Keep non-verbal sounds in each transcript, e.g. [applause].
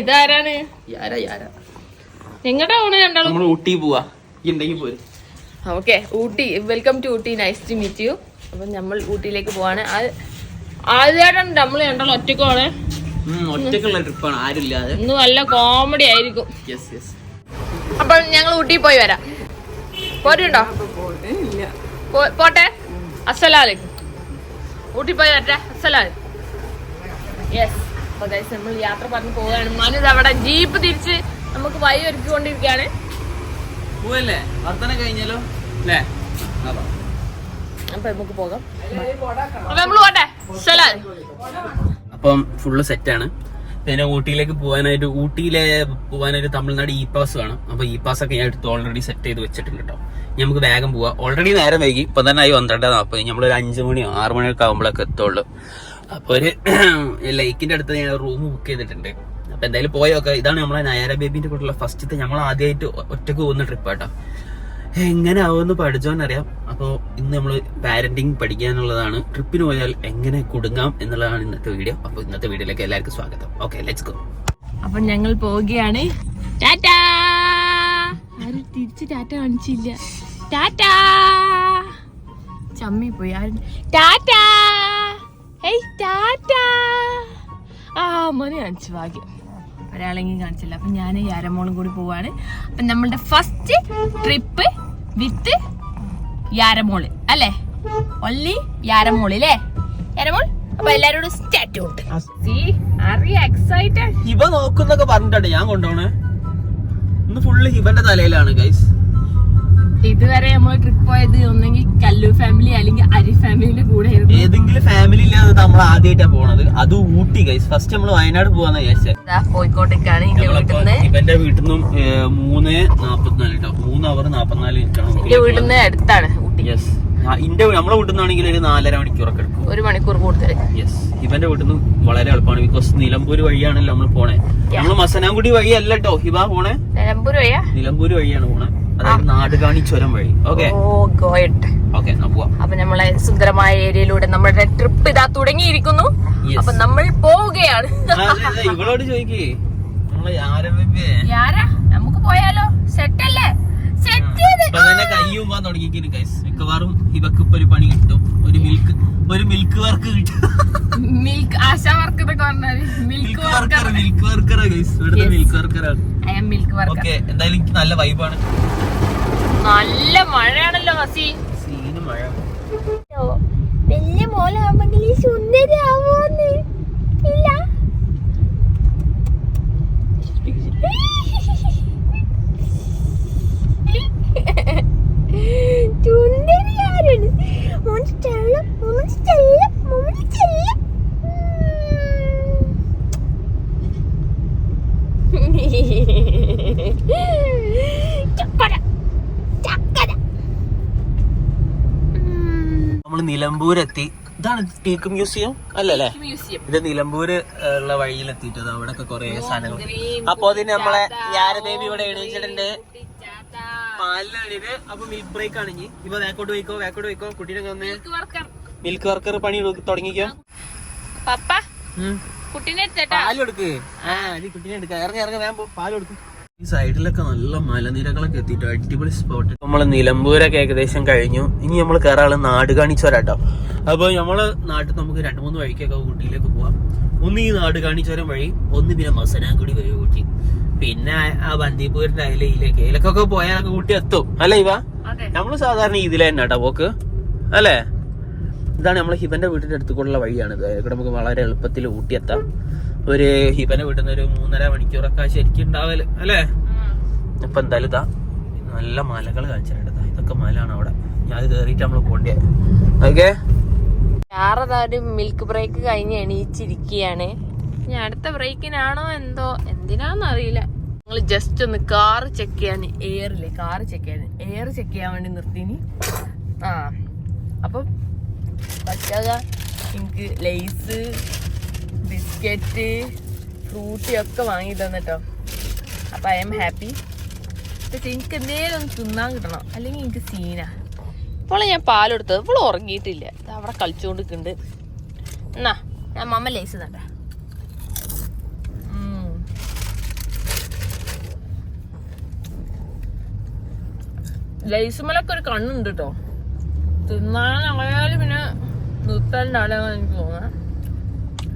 ഇതാരാണ്? യാര യാരാ? എങ്ങടെ പോണേ രണ്ടാളും? നമ്മൾ ഊട്ടി പോവാ. ഈ ഉണ്ടെങ്കിൽ പോര്. Okay Ooty welcome to Ooty. Nice to meet you അപ്പം നമ്മൾ ഊട്ടിയിലേക്ക് പോവാണ്. അത് ആദ്യമായിട്ടാണ് നമ്മൾ രണ്ടാളും ഒറ്റക്കാണ് ഉം, ഒറ്റക്കുള്ള ട്രിപ്പാണ്. ആരുമില്ലാതെ. ഇന്ന് നല്ല കോമഡി ആയിരിക്കും. യെസ് യെസ് അപ്പോൾ ഞങ്ങൾ ഊട്ടി പോയി വരാം. പോരുണ്ടോ? പോട്ടെ. അസ്സലാലേക്കും ഊട്ടി പോയി വരട്ടെ. അസ്സലാലേക്കും യെസ് അപ്പോൾ ഗൈസ് നമ്മൾ യാത്ര പറഞ്ഞു പോവുകയാണ്. മനു അവിടെ ജീപ്പ് തിരിച്ച് നമുക്ക് വഴി ഒരുക്കിക്കൊണ്ടിരിക്കുകയാണ്. പോവല്ലേ? വർത്തനം കഴിഞ്ഞല്ലോ? അല്ലേ അപ്പൊ നമുക്ക് പോകാം. അപ്പൊ നമ്മൾ പോട്ടെ? അപ്പം ഫുള്ള് സെറ്റാണ് പിന്നെ ഊട്ടിയിലേക്ക് പോകാനായിട്ട് ഊട്ടിയിലെ പോകാനായിട്ട് തമിഴ്നാട് ഇ പാസ് വേണം. അപ്പൊ ഇ പാസ് ഒക്കെ ഞാൻ എടുത്ത് ഓൾറെഡി സെറ്റ് ചെയ്ത് വെച്ചിട്ടുണ്ട് കേട്ടോ ഇനി നമുക്ക് വേഗം പോവാം. ഓൾറെഡി നേരം വൈകി. ഇപ്പൊ തന്നെ ആയി പന്ത്രണ്ട് നാൽപ്പത്. നമ്മളൊരു അഞ്ചു മണിയോ ആറു മണിയൊക്കെ ആകുമ്പോഴൊക്കെ എത്തുള്ളൂ. അപ്പൊ ഒരു [clears throat] ലൈക്കിന്റെ അടുത്ത് ഞാൻ റൂം ബുക്ക് ചെയ്തിട്ടുണ്ട്. അപ്പൊ എന്തായാലും പോയൊക്കെ ഇതാണ് നമ്മളെ നയാര ബേബിന്റെ കൂടെയുള്ള ഫസ്റ്റ് നമ്മൾ ആദ്യമായിട്ട് ഒറ്റയ്ക്ക് പോകുന്ന ട്രിപ്പ് കേട്ടോ. എങ്ങനെ ആവുമെന്ന് പഠിച്ചോന്നറിയാം. അപ്പോൾ ഇന്ന് നമ്മൾ പാരന്റിങ് പഠിക്കാനുള്ളതാണ് ട്രിപ്പിന് പോയാൽ എങ്ങനെ കുടുങ്ങാം എന്നുള്ളതാണ് ഇന്നത്തെ വീഡിയോ അപ്പോൾ ഇന്നത്തെ വീഡിയോയിലേക്ക് എല്ലാവർക്കും സ്വാഗതം. ഓക്കെ ലെറ്റ്സ് ഗോ അപ്പൊ ഞങ്ങൾ പോവുകയാണ്. ടാറ്റാ! തിരിച്ച് ടാറ്റ കാണിച്ചില്ല. ടാറ്റാ! ചമ്മി പോയി ആരും ടാറ്റാ! ആ മോനെ കാണിച്ചു ഭാഗ്യം. ഒരാളെങ്കിലും കാണിച്ചില്ല. അപ്പൊ ഞാൻ യാരമോളും കൂടി പോവാണ്. അപ്പൊ നമ്മളുടെ ഫസ്റ്റ് ട്രിപ്പ് വിത്ത് യാരമോൾ. അല്ലേ? ഒല്ലി യാരമോൾ അല്ലേ യാരമോൾ അപ്പൊ എല്ലാരോടും സ്റ്റാറ്റു ഉണ്ട് എക്സൈറ്റഡ് ഹിബ നോക്കുന്നൊക്കെ പറഞ്ഞിട്ടുണ്ട് ഞാൻ കൊണ്ടുപോണേ. ഇന്ന് ഫുള്ള് ഹിബന്റെ തലയിലാണ് ഗൈസ് ഇതുവരെ നമ്മൾ ട്രിപ്പ് പോയത് ഒന്നെങ്കിൽ കല്ലു ഫാമിലി അല്ലെങ്കിൽ അരി ഫാമിലിന്റെ കൂടെ ആയിരുന്നു. ഏതെങ്കിലും ഫാമിലി ഇല്ലാതെ നമ്മൾ ആദ്യമായിട്ടാ പോണത്. അത് ഊട്ടി ഗൈസ് ഫസ്റ്റ് നമ്മൾ വയനാട് പോവാന്ന് വിചാരിച്ചത് കോഴിക്കോട്ടേക്കാണ് ഇവന്റെ വീട്ടിൽ നിന്നും മൂന്ന് നാപ്പത്തിനാല് കേട്ടോ മൂന്ന് അവർ നാപ്പത്തിനാല് മിനിറ്റ് വീട്ടിൽ നിന്ന് അടുത്താണ് ഊട്ടി. യെസ് ഇന്റെ നമ്മളെ വീട്ടിൽ നിന്നാണെങ്കിൽ ഒരു നാലര മണിക്കൂറൊക്കെ എടുക്കും. ഒരു മണിക്കൂർ കൂടുതൽ യെസ് ഇവന്റെ വീട്ടിൽ നിന്ന് വളരെ എളുപ്പമാണ്. ബിക്കോസ് നിലമ്പൂർ വഴിയാണല്ലോ നമ്മൾ പോണേ. നമ്മൾ മസനാംകുടി വഴിയല്ല കേട്ടോ ഹിബ പോണേ? നിലമ്പൂർ വഴിയാ? നിലമ്പൂർ വഴിയാണ് പോണേ. അതായത് നാടുകാണി ചുരം വഴി. ഓക്കെ ഓക്കെ അപ്പൊ നമ്മളെ സുന്ദരമായ ഏരിയയിലൂടെ നമ്മുടെ ട്രിപ്പ് ഇതാ തുടങ്ങിയിരിക്കുന്നു. അപ്പൊ നമ്മൾ പോവുകയാണ്. ഇവളോട് ചോദിക്കേ. നമ്മളെ യാരാ? നമുക്ക് പോയാലോ. സെറ്റ് അല്ലേ? സെറ്റ് ചെയ്ത് ഇപ്പൊ തന്നെ കയ്യും പോകാൻ തുടങ്ങിക്കുന്നു ഗൈസ് മിക്കവാറും ഇവക്ക് ഇപ്പൊ ഒരു പണി കിട്ടും. ഒരു മിൽക്ക് ഒരു മിൽക്ക് വർക്ക് കിട്ടും. മിൽക്ക് ആശാ വർക്ക് എന്നൊക്കെ milk worker milk worker guys ഇവിടുത്തെ milk വർക്കറാണ് I am milk worker okay എന്തായാലും എനിക്ക് നല്ല വൈബാണ് നല്ല മഴയാണല്ലോ ഹസി. സീന് മഴ. വലിയ മോളാവുമെങ്കിൽ സുന്ദരിയാവോന്ന്. ഇല്ല സുന്ദരിയാരാണ് മോൻ സ്റ്റെല്ല മോൻ സ്റ്റെല്ല മോൻ സ്റ്റെല്ല ചക്കര ചക്കര നമ്മൾ നിലമ്പൂരെത്തി. ഇതാണ് ടീക്ക് മ്യൂസിയം? അല്ലല്ലേ? ഇത് നിലമ്പൂര് ഉള്ള വഴിയിൽ എത്തിയിട്ടത്. അവിടെ ഒക്കെ കുറെ സാധനങ്ങൾ. അപ്പൊ അതിന് നമ്മളെ യാരദേവി ഇവിടെ എണീച്ചിട്ടുണ്ട്. പാലിലാണിത് അപ്പൊ മിൽക്ക് ബ്രേക്ക് ആണ് ഇനി. ഇപ്പൊ വേക്കോട്ട് പോയിക്കോ വേക്കോട്ട് പോയിക്കോ. കുട്ടീനെ വന്ന് മിൽക്ക് വർക്കർ പണി തുടങ്ങിക്കോ. പപ്പ കുട്ടീനെ എടുത്തേട്ടാ പാൽ കൊടുക്ക്. ആ നീ കുട്ടീനെ എടുക്ക. ഇറങ്ങി ഇറങ്ങി വേഗം പാലെടുക്കും ഈ സൈഡിലൊക്കെ നല്ല മലനിരകളൊക്കെ എത്തിയിട്ട്. അടിപൊളി സ്പോട്ട് നമ്മൾ നിലമ്പൂരൊക്കെ ഏകദേശം കഴിഞ്ഞു. ഇനി നമ്മൾ കയറാൾ നാട് കാണിച്ചോരാട്ടോ. അപ്പൊ നമ്മൾ നാട്ടിൽ നമുക്ക് രണ്ട് മൂന്ന് വഴിക്കൊക്കെ ഊട്ടിയിലേക്ക് പോവാം. ഒന്ന് ഈ നാട് കാണിച്ചോരം വഴി ഒന്ന് പിന്നെ മസനാങ്കുടി വഴി ഊട്ടി. പിന്നെ ആ ബന്ദിപ്പൂരിന്റെ അയലയിലേക്ക് ഇതിലേക്കൊക്കെ പോയാൽ ഊട്ടി എത്തും. അല്ലേ ഇവ? നമ്മൾ സാധാരണ ഇതിലെ തന്നെ കേട്ടോ പോക്ക്. അല്ലേ? ഇതാണ് നമ്മളെ ഹിബന്റെ വീട്ടിന്റെ അടുത്തുള്ള വഴിയാണ്. നമുക്ക് വളരെ എളുപ്പത്തിൽ ഊട്ടിയെത്താം ഒരു ഹിബനെ വിടുന്ന ഒരു മൂന്നര മണിക്കൂറൊക്കെ ശരിക്കും ഉണ്ടാവൽ അല്ലേ? ഇപ്പൊ എന്തായാലും ഇതാ നല്ല മലകൾ കാണിച്ചിട്ടുണ്ട് ഇതൊക്കെ മലയാണ് അവിടെ. ഞാൻ കേറിയിട്ട് നമ്മൾ പോണ്ടേ ഓക്കെ? വേറെതാ മിൽക്ക് ബ്രേക്ക് കഴിഞ്ഞ് എണീച്ചിരിക്കുകയാണ് ഇനി അടുത്ത ബ്രേക്കിനാണോ എന്തോ? എന്തിനാന്ന് അറിയില്ല. ഞങ്ങൾ ജസ്റ്റ് ഒന്ന് കാർ ചെക്ക് ചെയ്യാൻ എയറില്ലേ കാർ ചെക്ക് ചെയ്യാൻ എയർ ചെക്ക് ചെയ്യാൻ വേണ്ടി നിർത്തിനി ആ. അപ്പം പറ്റാതെ. എനിക്ക് ലേസ് ബിസ്ക്കറ്റ് ഫ്രൂട്ടി ഒക്കെ വാങ്ങി തന്നിട്ടോ. അപ്പൊ ഐ എം ഹാപ്പി പക്ഷെ എനിക്ക് എന്തേലും ഒന്ന് തിന്നാൻ കിട്ടണം. അല്ലെങ്കിൽ എനിക്ക് സീനാ. ഇപ്പോളെ ഞാൻ പാലെടുത്തത്. ഇപ്പോൾ ഉറങ്ങിയിട്ടില്ല. ഇത് അവിടെ കളിച്ചുകൊണ്ടിരിക്കുന്നുണ്ട് എന്നാ ഞാൻ മമ്മ ലേസ് തണ്ട ലൈസുമലൊക്കെ ഒരു കണ്ണുണ്ട് കേട്ടോ തിന്നാൻ ആയാലും പിന്നെ നിർത്താൻ നിർത്താണ്ടാവില്ലെന്ന് എനിക്ക് തോന്നുന്നു.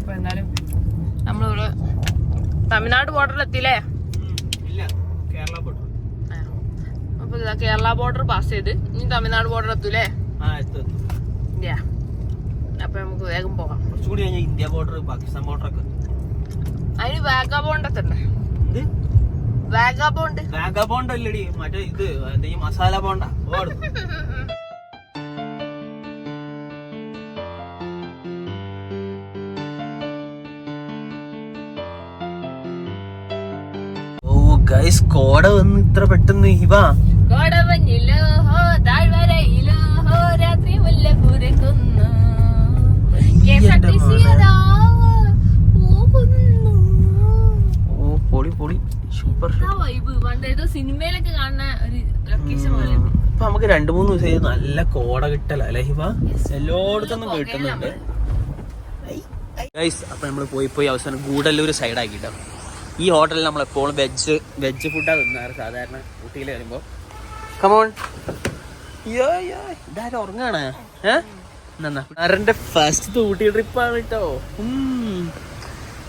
അപ്പൊ എന്നാലും നമ്മളിവിടെ തമിഴ്നാട് ബോർഡറിൽ എത്തിയില്ലേ. അപ്പൊ ഇതാ കേരള ബോർഡർ പാസ് ചെയ്ത്. ഇനി തമിഴ്നാട് ബോർഡർ എത്തൂലേ അപ്പൊ നമുക്ക് വേഗം പോകാം. ഇന്ത്യ ബോർഡർ പാകിസ്ഥാൻ ബോർഡർ ഒക്കെ. അതിന് വാഗാബോണ്ട് എത്തണ്ടേ ഇത് വാഗാബോണ്ട് വാഗബോണ്ട് അല്ലടി. മറ്റേ ഇത് മസാല ബോണ്ട [laughs] ഗൈസ് കോട വന്ന് ഇത്ര പെട്ടെന്ന് ഇവ. ഓ പൊളി പൊളി. സൂപ്പർ സിനിമയിലൊക്കെ കാണുന്ന ഒരു ലൊക്കേഷൻ പോലെ. ഇപ്പൊ നമുക്ക് രണ്ടു മൂന്ന് ദിവസം നല്ല കോട കിട്ടല അല്ലേ ഹിവ എല്ലായിടത്തും കിട്ടുന്നുണ്ട്. ഗൈസ് അപ്പൊ നമ്മൾ പോയി പോയി അവസാനം ഗൂഡല്ലൂർ സൈഡ് ആക്കിട്ടോ. ഈ ഹോട്ടലിൽ നമ്മൾ എപ്പോഴും വെജ് വെജ് ഫുഡാണ് തിന്നാറ് സാധാരണ ഊട്ടിയിൽ വരുമ്പോ. കമോൺ ഇതാരും ഉറങ്ങാണ്. ഏഹ് ഫസ്റ്റ് ഊട്ടി ട്രിപ്പാണ് കേട്ടോ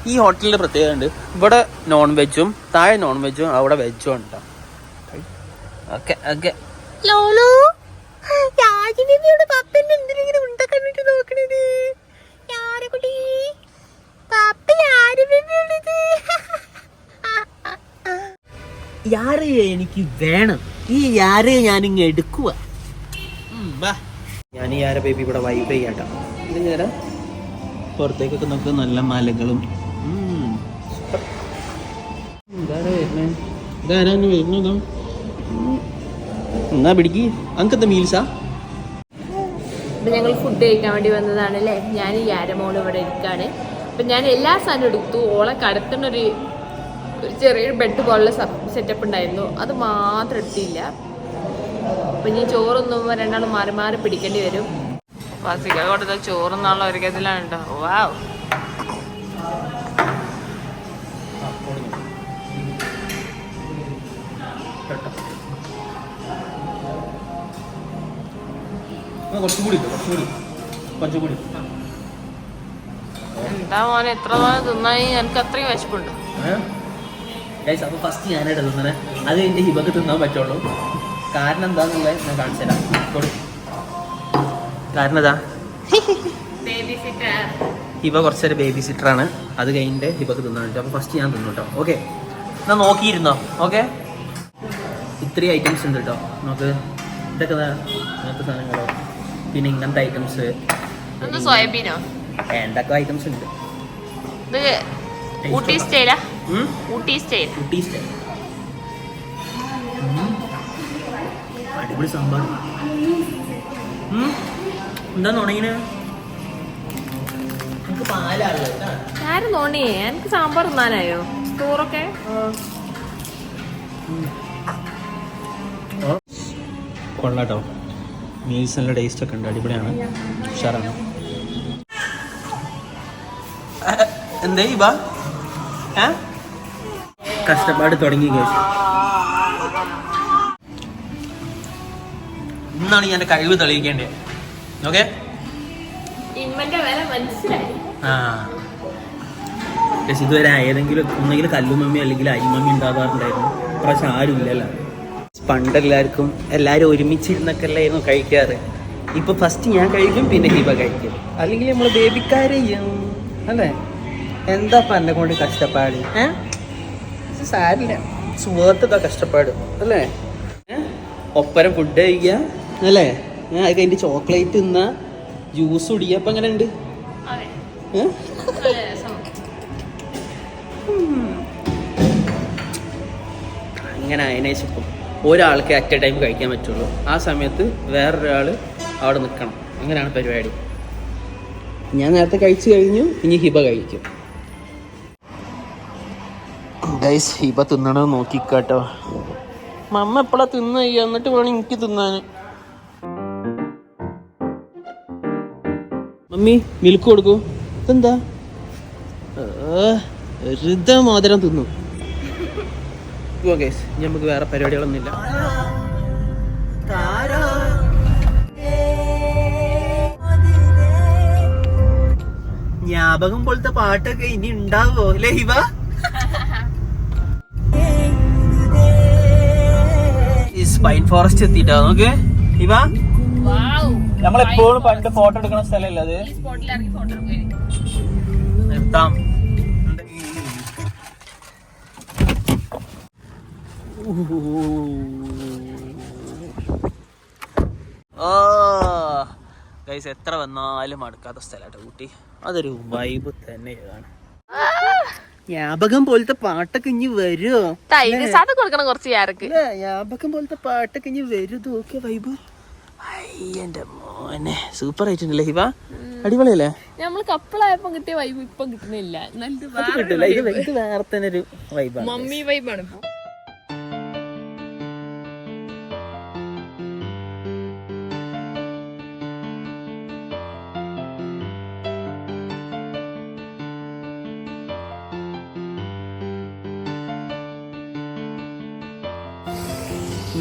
ഈ ഹോട്ടലിന്റെ പ്രത്യേകത ഉണ്ട്. ഇവിടെ നോൺ വെജും താഴെ നോൺ വെജും അവിടെ വെജും ഉണ്ട് ഓക്കെ ഓക്കെ ലോലോ പപ്പന്റെ എന്തിനെങ്കിലും ഉണ്ട കണ്ടിട്ട് നോക്കണത്? യാറ് എനിക്ക് വേണം? ഈ യാറ് ഞാനിങ്ങ് എടുക്കുക ഞാൻ ഈ യാര ബേബി ഇവിടെ വൈബ് ചെയ്യാട്ടോ പുറത്തേക്കൊക്കെ നമുക്ക് നല്ല മലകളും. വരുന്നത്? എന്നാ പിടിക്ക്. അങ്ങനത്തെ മീൽസാ അപ്പം ഞങ്ങൾ ഫുഡ് കഴിക്കാൻ വേണ്ടി വന്നതാണ് അല്ലേ ഞാൻ ഈ ആരമോൾ ഇവിടെ ഇരിക്കുകയാണ് അപ്പം ഞാൻ എല്ലാ സാധനവും എടുത്തു. ഓളെ കടത്തുന്നൊരു ഒരു ചെറിയൊരു ബെഡ് പോലുള്ള സെറ്റപ്പ് ഉണ്ടായിരുന്നു. അത് മാത്രം എടുത്തില്ല. അപ്പം ഇനി ചോറൊന്നും രണ്ടാളും മാറി മാറി പിടിക്കേണ്ടി വരും. കൊടുത്ത ചോറെന്നുള്ള ഒരു കേട്ടോ വാവ്. കുറച്ചുകൂടി കുറച്ചുകൂടി. കുറച്ചുകൂടി എന്താ മോനെ എത്ര മോനെ തിന്നായി എനിക്ക് അത്രയും വിശപ്പുണ്ട്. ഗൈസ് അപ്പോൾ ഫസ്റ്റ് ഞാനായിട്ട് തിന്നണേ അത് കഴിഞ്ഞ് ഹിബക്ക് തിന്നാൻ പറ്റുള്ളൂ. കാരണം എന്താണെന്നുള്ളത് ഞാൻ കാണിച്ചു തരാം. കാരണം ഇതാ. ബേബി സിറ്റർ ഹിബ കുറച്ചൊരു ബേബി സിറ്ററാണ് അത് കഴിഞ്ഞിട്ട് ഹിബക്ക് തിന്നാൻ പറ്റും. അപ്പോൾ ഫസ്റ്റ് ഞാൻ തിന്നു കേട്ടോ. ഓക്കെ എന്നാൽ നോക്കിയിരുന്നോ? ഓക്കെ ഇത്രയും ഐറ്റംസ് ഉണ്ട് കേട്ടോ. നമുക്ക് ഇതൊക്കെ അങ്ങനത്തെ ഇങ്ങനത്തെ സാധനങ്ങളോ. പിന്നെ ഇങ്ങനത്തെ ഐറ്റംസ് സോയാബീനോ എന്തൊക്കെ ഐറ്റംസ് ഉണ്ട്? ഊട്ടി സ്റ്റൈലാ? ഊട്ടി സ്റ്റൈൽ ഊട്ടി സ്റ്റൈൽ അടിപൊളി സാമ്പാർ. ഉം. എന്താ നുണയിന് നമുക്ക് പാലാണല്ലോ കേട്ടാ. ആരും തോണി എനിക്ക് സാമ്പാർ തിന്നാനായോ? ചോറൊക്കെ കൊള്ളാട്ടോ. മീൽസ് നല്ല ടേസ്റ്റ് ഒക്കെ ഉണ്ട്. അടിപൊളിയാണ്. ഉഷാറാണ്. എന്തേ ബാ കഷ്ടപ്പാട് തുടങ്ങി കേസ് ഇന്നാണ് ഞാൻ കഴിവ് തെളിയിക്കേണ്ടത്. ഓക്കെ? ആ. പക്ഷെ ഇതുവരെ ഏതെങ്കിലും ഒന്നെങ്കിൽ കല്ലുമമ്മി അല്ലെങ്കിൽ അരിമമ്മി ഉണ്ടാകാറുണ്ടായിരുന്നു പ്രാവശ്യം ആരും ഇല്ലല്ലോ. പണ്ടെല്ലാവർക്കും എല്ലാവരും ഒരുമിച്ചിരുന്നൊക്കെ അല്ലായിരുന്നു കഴിക്കാറ്. ഇപ്പൊ ഫസ്റ്റ് ഞാൻ കഴിക്കും പിന്നെ ഹിബ കഴിക്കും. അല്ലെങ്കിൽ നമ്മൾ ബേബിക്കാരെയും അല്ലേ? എന്താ എന്നെ കൊണ്ട് കഷ്ടപ്പാട്? ഏഹ് സാരില്ല. സുഖത്തതാ കഷ്ടപ്പാട്. അല്ലേ? ഒപ്പരം ഫുഡ് കഴിക്കുക അല്ലേ? ഞാൻ അത് കഴിഞ്ഞ് ചോക്ലേറ്റ് തിന്ന ജ്യൂസ് കുടിക്കുക അപ്പൊ എങ്ങനെ ഉണ്ട് അങ്ങനെ അതിനേശപ്പം ഒരാൾക്ക് അറ്റ് എ ടൈം കഴിക്കാൻ പറ്റുള്ളൂ. ആ സമയത്ത് വേറൊരാൾ അവിടെ നിൽക്കണം അങ്ങനെയാണ് പരിപാടി. ഞാൻ നേരത്തെ കഴിച്ചു കഴിഞ്ഞു ഇനി ഹിബ കഴിക്കും. ഗൈസ് ഇപ്പൊ തിന്നണത് നോക്കിക്കാട്ടോ. മമ്മ എപ്പോഴാ തിന്ന? എന്നിട്ട് വേണം എനിക്ക് തിന്നാന് മമ്മി മിൽക്ക് കൊടുക്കൂ. ഇതെന്താ? ഋത തിന്നു. ഗൈസ് നമുക്ക് വേറെ പരിപാടികളൊന്നുമില്ല. ജ്ഞാപകം പോലത്തെ പാട്ടൊക്കെ ഇനി ഉണ്ടാവോ അല്ലേ ഇവ? പൈൻ ഫോറസ്റ്റ് എത്തിട്ടോ നോക്ക്. ഇവ. നമ്മളെപ്പോഴും പണ്ട് ഫോട്ടോ എടുക്കുന്ന സ്ഥലമല്ല അത്? നിർത്താം. ഗൈസ് എത്ര വന്നാലും അടുക്കാത്ത സ്ഥലമാട്ടോ ഊട്ടി. അതൊരു വൈബ് തന്നെയാണ്. ജ്ഞാപകം പോലത്തെ പാട്ടൊക്കെ ഇനി വരുമോ തൈര് സാധനം കൊടുക്കണം കുറച്ച് ആർക്ക് ജ്ഞാപകം പോലത്തെ പാട്ടൊക്കെ ഇനി വരും. Nokia vibe? എന്റെ മോനെ. സൂപ്പർ ആയിട്ടുണ്ടല്ലേ ഹിബ. അടിപൊളിയല്ലേ? നമ്മൾ കപ്പിളായപ്പോ കിട്ടിയ വൈബ് ഇപ്പൊ കിട്ടുന്നില്ല. അത് ഇത് വേറെ തന്നെ ഒരു വൈബാണ്. മമ്മി വൈബാണ്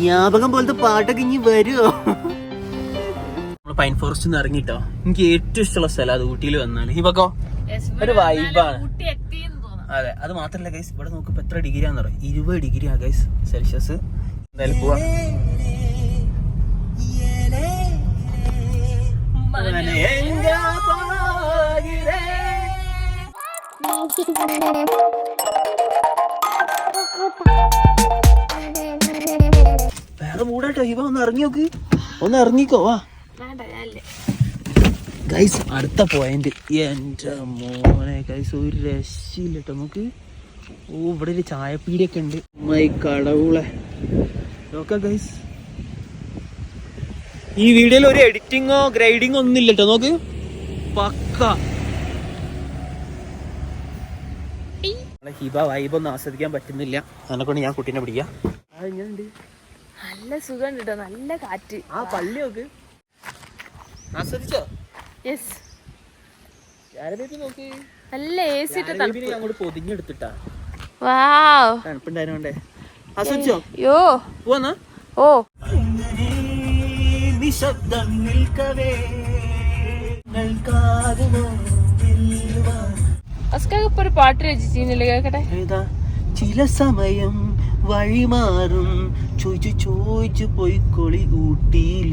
ജ്ഞാപകം പോലത്തെ പാട്ടൊക്കെ ഇനി വരുമോ പൈൻ ഫോറസ്റ്റ് ഇറങ്ങിട്ടോ. എനിക്ക് ഏറ്റവും ഇഷ്ടമുള്ള സ്ഥലം അത് ഊട്ടിയിൽ വന്നാൽ പക്കോ? ഒരു വൈബാണ് അതെ അത് മാത്രല്ല ഗൈസ് ഇവിടെ നോക്കുമ്പോ എത്ര ഡിഗ്രി ആണെന്ന് പറയും ഇരുപത് ഡിഗ്രി ആ ഗൈസ് സെൽഷ്യസ് എന്തായാലും പോവാ. വേറെ മൂടാട്ടോ ഇവ ഒന്ന് ഇറങ്ങി നോക്ക്. ഒന്ന് ഇറങ്ങിക്കോ വാ. ഗൈസ് അടുത്ത പോയിന്റ് എന്റെ മോനെ ഗൈസ് ഒരു രക്ഷയില്ല കേട്ടോ നമുക്ക്. ഓ ഇവിടെ ഒരു ചായപ്പീടിയൊക്കെ ഉണ്ട്. മൈ കടവുളെ. നോക്കാം ഗൈസ് ഈ വീഡിയോയിൽ ഒരു എഡിറ്റിങ്ങോ ഗ്രൈഡിങ്ങോ ഒന്നും ഇല്ല കേട്ടോ നോക്ക്. പക്ക. ഹിബ വൈബ് ഒന്നും ആസ്വദിക്കാൻ പറ്റുന്നില്ല. അതിനെ കൊണ്ട് ഞാൻ കുട്ടീനെ പിടിക്കാം. അതെങ്ങനെയുണ്ട് നല്ല സുഖം കേട്ടോ. നല്ല കാറ്റ്. ആ പള്ളി നോക്ക്. ആസ്വദിച്ചോ? യെസ് നല്ല എ സി അങ്ങോട്ട് പൊതിഞ്ഞെടുത്തിട്ടാ. വാവ് തണുപ്പുണ്ടായിരുന്നോണ്ടേ ആസ്വദിച്ചോ? യോ പോവാന്നാ ഓ. നിശബ്ദം നിൽക്കവേ. അസ്കാക്ക് ഇപ്പൊ ഒരു പാട്ട് രചിച്ചിരുന്നില്ല കേക്കട്ടെ? ചില സമയം വഴിമാറും. ചോയിച്ചു പോയി കൊളി ഊട്ടിയിൽ.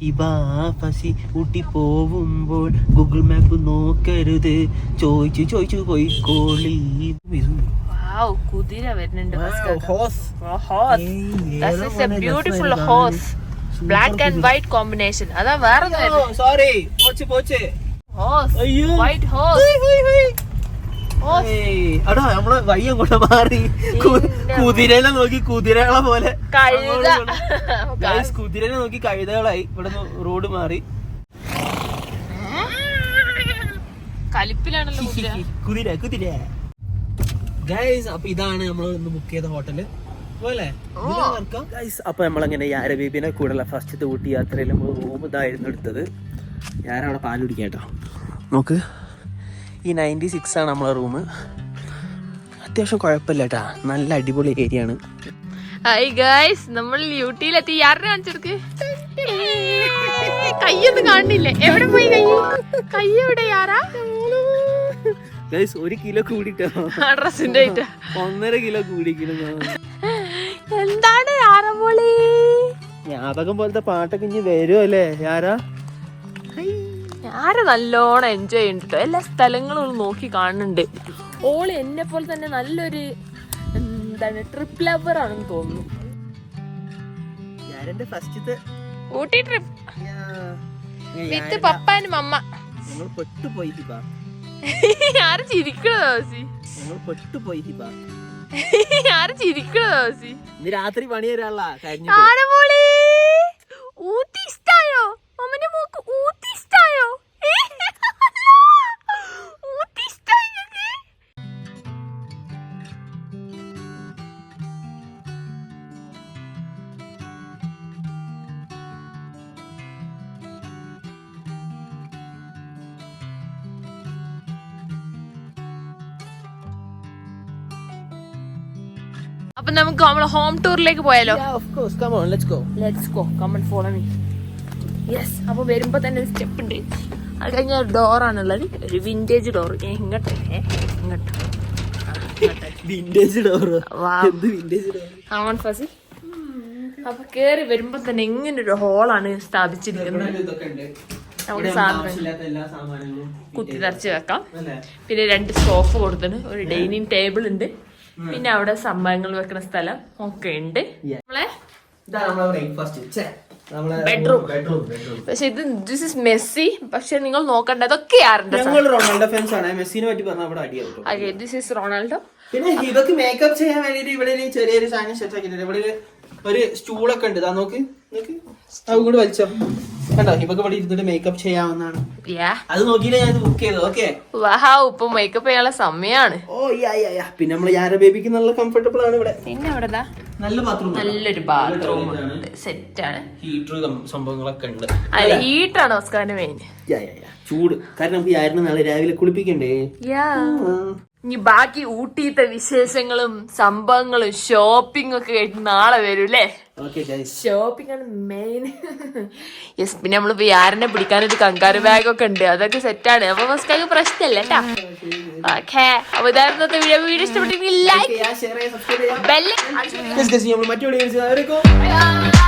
ഹിബാ ഫസി ഊട്ടി പോവുമ്പോൾ ഗൂഗിൾ മാപ്പ് നോക്കരുത്. ചോയിച്ചു ചോയിച്ചു പോയിക്കോളി. കൊളി കുതിര വരുന്നുണ്ട് horse. Beautiful horse. Black and white combination അതാ വേറെ സോറി പോച്ച് പോച്ച്. ഹോസ് അയ്യോ. വൈറ്റ് ഹോസ് ഹോസ് നമ്മൾ വഴി അങ്ങോട്ട് മാറി. കുതിരനെ നോക്കി കുതിരകളെ പോലെ. [laughs] കുതിരനെ നോക്കി കഴുതകളായി. ഇവിടെ റോഡ് മാറി. കലിപ്പിലാണല്ലോ കുതിര. [laughs] കുതിര ഗൈസ് അപ്പൊ ഇതാണ് നമ്മൾ ഇന്ന് ബുക്ക് ചെയ്ത ഹോട്ടൽ ഗൈസ് അപ്പൊ നമ്മളങ്ങനെ യാരബീബിനെ കൂടെയുള്ള ഫസ്റ്റത്തെ ഊട്ടി യാത്രയിൽ നമ്മൾ റൂം ഇതായിരുന്നു എടുത്തത്. ഞാനവിടെ പാൽ കുടിക്കാട്ടോ നോക്ക്. ഈ നയന്റി സിക്സ് ആണ് നമ്മളെ റൂം അത്യാവശ്യം കുഴപ്പമില്ല കേട്ടാ നല്ല അടിപൊളി ഏരിയ ആണ്. ഹായ് ഗായ്സ് നമ്മൾ യൂട്ടിയിലെത്തി ആരുടെ കാണിച്ചെടുക്ക്? കയ്യൊന്നും കാണുന്നില്ലേ. എവിടെ പോയി കൈ? കൈ എവിടെ യാറാ ഗൈസ് ഒരു കിലോ കൂടിട്ടോ? ഡ്രസ്സിന്റെ ഒന്നര കിലോ കൂടിക്കുന്നു എന്താണ് യാറമോളി ഞാപകം പോലത്തെ പാട്ടൊക്കെ ഇനി വരുമല്ലേ ആരാ? യാരാ ഞാറ് നല്ലോണം എൻജോയ് ചെയ്യുന്നുണ്ട് എല്ലാ സ്ഥലങ്ങളും ഒന്ന് നോക്കി കാണുന്നുണ്ട്. ഓൾ എന്നെ പോലെ തന്നെ നല്ലൊരു എന്താണ് ട്രിപ്പ് ലവർ ആണെന്ന് തോന്നുന്നു. ഊട്ടി ട്രിപ്പ് വിത്ത് പപ്പാനും അമ്മ ആര് ചിരിക്കണ ദോസി പെട്ടുപോയി ആര് ചിരിക്കണ ദോസി രാത്രി പണി തരാനുള്ള ഗോ ഹോം ടൂറിലേക്ക് പോയാലോ? യെസ് അപ്പൊ വരുമ്പോ തന്നെ ഒരു സ്റ്റെപ്പ് ഉണ്ട്. അത് കഴിഞ്ഞ ഡോറാണുള്ളത് ഒരു വിന്റേജ് ഡോർ ഇങ്ങോട്ടെ. ഇങ്ങോട്ട്. വിന്റേജ് ഡോർ ഫസി അപ്പൊ കേറി വരുമ്പോ തന്നെ ഇങ്ങനെ ഒരു ഹോളാണ് സ്ഥാപിച്ചിരിക്കുന്നത്. നമുക്ക് സാധനം. കുത്തി നിറച്ച് വെക്കാം. പിന്നെ രണ്ട് സോഫ കൊടുത്തിട്ട് ഒരു ഡൈനിങ് ടേബിൾ ഉണ്ട്. പിന്നെ അവിടെ സംഭവങ്ങൾ വെക്കുന്ന സ്ഥലം ഒക്കെ ഉണ്ട്. നമ്മളെ ബെഡ്റൂം പക്ഷെ ഇത് ദിസ് ഇസ് മെസ്സി പക്ഷെ നിങ്ങൾ നോക്കണ്ട അതൊക്കെ ആരുടെ റൊണാൾഡോ ഫാൻസ് ആണ്. മെസ്സിനെ പറ്റി പറഞ്ഞാൽ അവിടെ അടിയാവും ഓക്കെ ദിസ് ഇസ് റൊണാൾഡോ. പിന്നെ ഇവക്ക് മേക്കപ്പ് ചെയ്യാൻ വേണ്ടിട്ട് ഇവിടെ ചെറിയൊരു സാധനം സെറ്റ് ആക്കിയിട്ടുണ്ട്. ഇവിടെ ഒരു- സ്റ്റൂളൊക്കെ ഉണ്ട്. നോക്ക് നോക്ക്. അത് ഇങ്ങോട്ട് വലിച്ചോ. കണ്ടോ? ഇവക്ക് ഇവിടെ ഇരുന്നിട്ട് മേക്കപ്പ് ചെയ്യാവുന്നതാണ്. യാ അത് നോക്കിയില്ല ഞാൻ ബുക്ക് ഓക്കെ ഇപ്പൊ മേക്കപ്പ് ചെയ്യാനുള്ള സമയമാണ് ഓ യാ യാ യാ പിന്നെ നമ്മൾ യാര ബേബിക്ക് നല്ല കംഫർട്ടബിൾ ആണ് ഇവിടെ. പിന്നെ നല്ല ബാത്റൂം നല്ലൊരു ബാത്റൂം ഉണ്ട്. സെറ്റ് ആണ്. ഹീറ്റർ സംഭവങ്ങളൊക്കെ ഉണ്ട്. അല്ല ഹീറ്റാണ് ഓസ്കാറിന്റെ മെയിൻ യാ യാ യാ ചൂട്. കാരണം നമുക്ക് യാരിന് നാളെ രാവിലെ കുളിപ്പിക്കണ്ടേ? യാ ഇനി ബാക്കി ഊട്ടിയിട്ട വിശേഷങ്ങളും സംഭവങ്ങളും ഷോപ്പിംഗ് ഒക്കെ ആയിട്ട് നാളെ വരും അല്ലേ? ഷോപ്പിംഗ് ആണ് മെയിൻ യെസ് പിന്നെ നമ്മൾ വിയാറിനെ പിടിക്കാൻ ഒരു കങ്കാരു ബാഗ് ഒക്കെ ഉണ്ട്. അതൊക്കെ സെറ്റാണ് അപ്പൊ മസ്കാക്ക് പ്രശ്നമല്ല കേട്ടാ ഓക്കെ അപ്പൊ ഇതായിരുന്നു വീഡിയോ വീഡിയോ ഇഷ്ടപ്പെട്ടെങ്കിൽ ലൈക്ക് ഷെയർ ചെയ്യാൻ സബ്സ്ക്രൈബ് ചെയ്യാം. ബെല്ല് നമ്മൾ മറ്റു